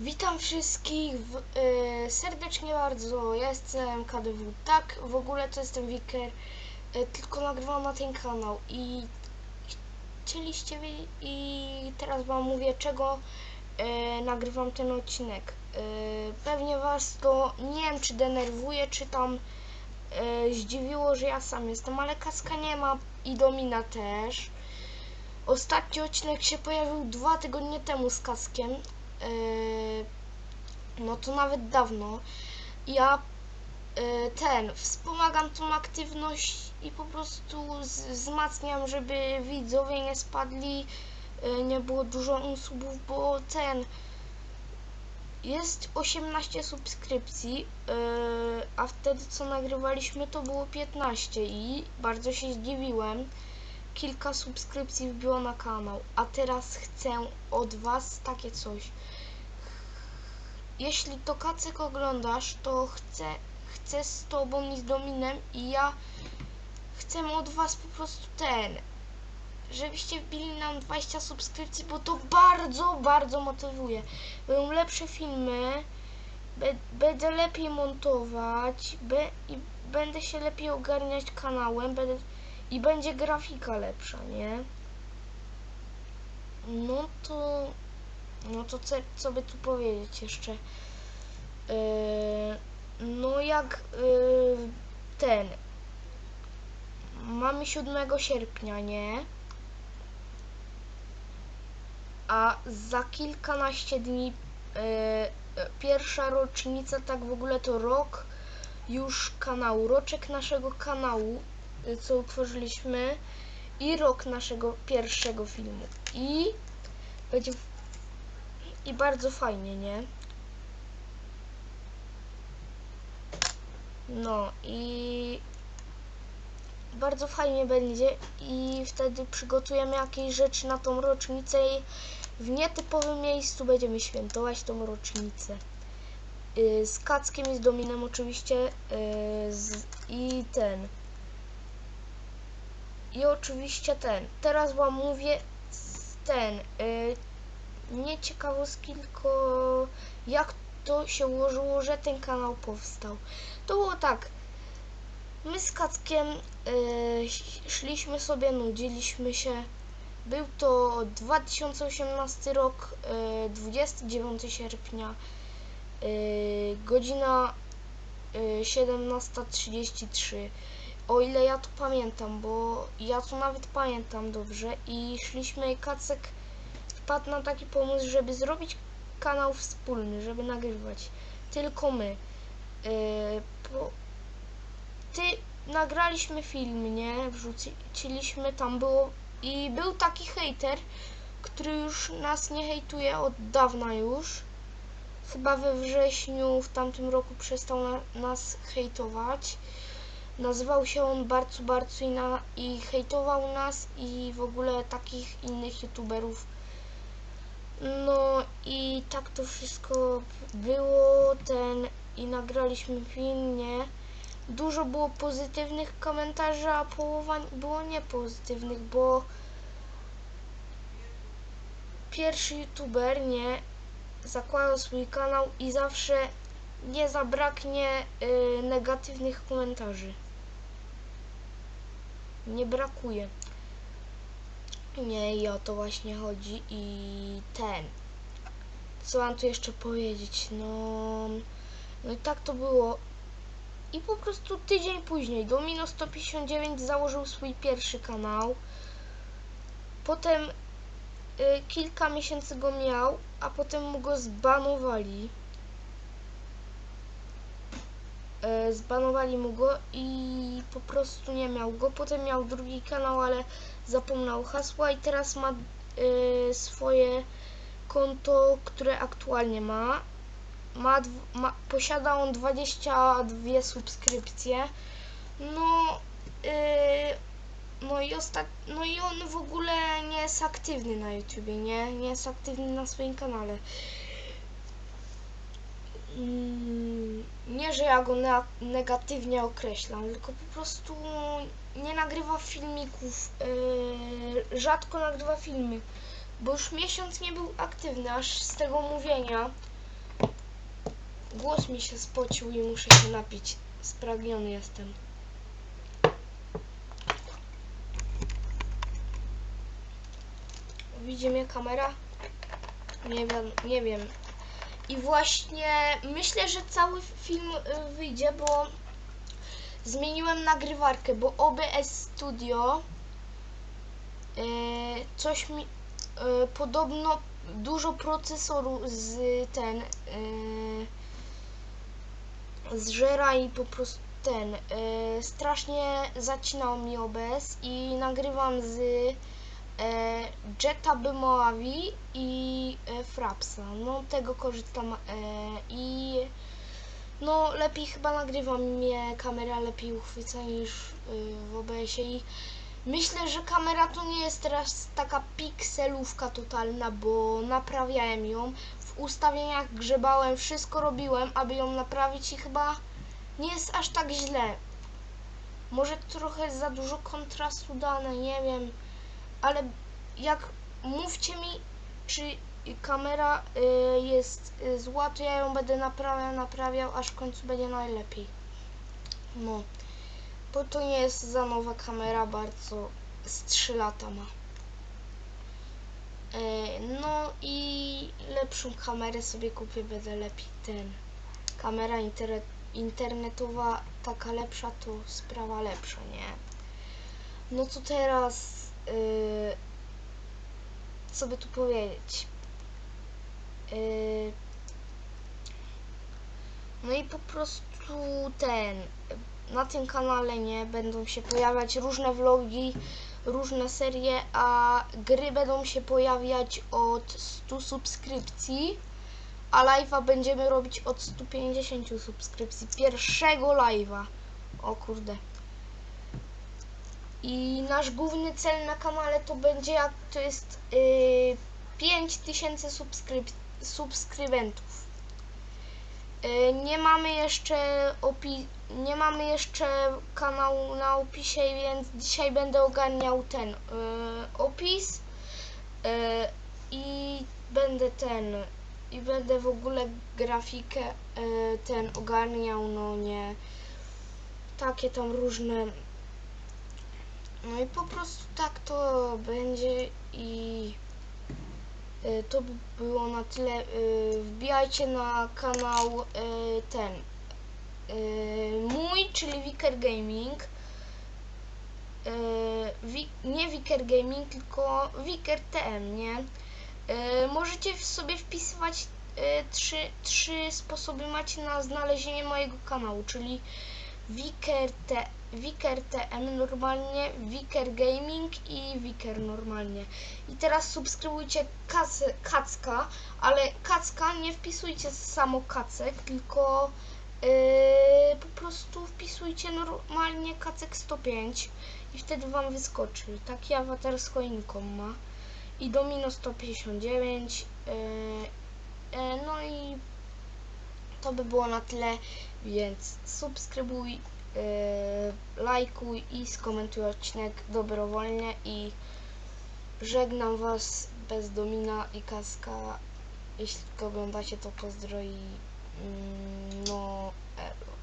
Witam wszystkich w, e, serdecznie bardzo. Ja jestem KDW. Tak, w ogóle to jestem Wiker. E, tylko nagrywam na ten kanał i chcieliście wiedzieć i teraz wam mówię czego e, nagrywam ten odcinek. E, pewnie was to nie wiem czy denerwuje, czy tam e, zdziwiło, że ja sam jestem, ale kaska nie ma i domina też. Ostatni odcinek się pojawił dwa tygodnie temu z kaskiem. Yy, no to nawet dawno. Ja yy, ten wspomagam tą aktywność i po prostu wzmacniam, żeby widzowie nie spadli, yy, nie było dużo subów, bo ten jest 18 subskrypcji, a wtedy co nagrywaliśmy to było 15 i bardzo się zdziwiłem kilka subskrypcji wbiło na kanał, a teraz chcę od Was takie coś. Jeśli to Kacek oglądasz, to chcę, chcę z Tobą i z Dominem i ja chcę od Was po prostu ten, żebyście wbili nam 20 subskrypcji, bo to bardzo, bardzo motywuje. Będą lepsze filmy, będę lepiej montować be, i będę się lepiej ogarniać kanałem, będę i będzie grafika lepsza, nie? No to. No to co, co by tu powiedzieć jeszcze? Yy, no jak yy, ten. Mamy 7 sierpnia, nie? A za kilkanaście dni yy, pierwsza rocznica, tak w ogóle to rok już kanału, roczek naszego kanału co utworzyliśmy i rok naszego pierwszego filmu. I będzie i bardzo fajnie, nie? No i bardzo fajnie będzie i wtedy przygotujemy jakieś rzeczy na tą rocznicę i w nietypowym miejscu będziemy świętować tą rocznicę. Y, Z Kackiem i z Dominem oczywiście y, z, i ten i oczywiście ten. Teraz wam mówię ten. Y, nie ciekawostki, tylko jak to się ułożyło, że ten kanał powstał. To było tak. My z Kackiem y, ś- szliśmy sobie, nudziliśmy się. Był to 2018 rok, y, 29 sierpnia, y, godzina y, 17.33 o ile ja to pamiętam, bo ja to nawet pamiętam dobrze i szliśmy Kacek wpadł na taki pomysł, żeby zrobić kanał wspólny, żeby nagrywać. Tylko my. Yy, po, ty nagraliśmy film, nie? Wrzuciliśmy tam było i był taki hater, który już nas nie hejtuje od dawna już. Chyba we wrześniu w tamtym roku przestał na, nas hejtować nazywał się on Barcu Barcu i, na, i hejtował nas i w ogóle takich innych youtuberów. No i tak to wszystko było, ten i nagraliśmy film? Dużo było pozytywnych komentarzy, a połowa było niepozytywnych, bo pierwszy youtuber, nie, zakładał swój kanał i zawsze nie zabraknie y, negatywnych komentarzy. Nie brakuje. Nie, i o to właśnie chodzi. I ten. Co mam tu jeszcze powiedzieć? No. No i tak to było. I po prostu tydzień później Domino 159 założył swój pierwszy kanał. Potem y, kilka miesięcy go miał, a potem mu go zbanowali. Zbanowali mu go i po prostu nie miał go. Potem miał drugi kanał, ale zapomniał hasła i teraz ma e, swoje konto, które aktualnie ma. Ma, ma posiada on 22 subskrypcje. No e, no i ostat... no i on w ogóle nie jest aktywny na YouTubie, nie? Nie jest aktywny na swoim kanale. Mm, nie, że ja go ne- negatywnie określam, tylko po prostu nie nagrywa filmików, yy, rzadko nagrywa filmy, bo już miesiąc nie był aktywny, aż z tego mówienia Głos mi się spocił i muszę się napić. Spragniony jestem. Widzi mnie kamera? Nie wiem, nie wiem. I właśnie myślę, że cały film y, wyjdzie, bo zmieniłem nagrywarkę, bo OBS Studio y, coś mi y, podobno dużo procesoru z ten zżera i po prostu ten strasznie zacinał mi OBS i nagrywam z Jetta by Moavi i e, Frapsa. No tego korzystam e, i no lepiej chyba nagrywa mnie kamera lepiej uchwyca niż w OBS-ie i myślę, że kamera to nie jest teraz taka pikselówka totalna, bo naprawiałem ją. W ustawieniach grzebałem, wszystko robiłem, aby ją naprawić i chyba nie jest aż tak źle. Może trochę za dużo kontrastu dane, nie wiem ale jak mówcie mi, czy kamera y, jest y, zła, to ja ją będę naprawiał, naprawiał, aż w końcu będzie najlepiej. No, bo to nie jest za nowa kamera, bardzo z 3 lata ma. E, no i lepszą kamerę sobie kupię, będę lepiej ten. Kamera inter- internetowa, taka lepsza, to sprawa lepsza, nie? No to teraz yy, co by tu powiedzieć? Yy, no i po prostu ten na tym kanale nie będą się pojawiać różne vlogi, różne serie, a gry będą się pojawiać od 100 subskrypcji, a live'a będziemy robić od 150 subskrypcji. Pierwszego live'a. O kurde. I nasz główny cel na kanale to będzie jak to jest yy, 5000 subskryp subskrybentów. Yy, nie mamy jeszcze nie mamy jeszcze kanału na opisie, więc dzisiaj będę ogarniał ten yy, opis yy, i będę ten i będę w ogóle grafikę yy, ten ogarniał, no nie takie tam różne no i po prostu tak to będzie i y, to by było na tyle. Y, Wbijajcie na kanał y, ten mój, czyli Wicker Gaming. Nie Wicker Gaming, tylko Wicker TM, nie? Możecie sobie wpisywać trzy, trzy sposoby macie na znalezienie mojego kanału, czyli Wicker T Wicker TM normalnie, Wicker Gaming i Wicker normalnie. I teraz subskrybujcie Kac Kacka, ale Kacka nie wpisujcie samo Kacek, tylko yy, po prostu wpisujcie normalnie Kacek 105 i wtedy wam wyskoczy. Taki awatar z choinką ma. I Domino 159. Yy, yy, no i to by było na tyle, więc subskrybuj, lajkuj i skomentuj odcinek dobrowolnie i żegnam Was bez Domina i Kaska. Jeśli go oglądacie, to pozdro i mm, no elo.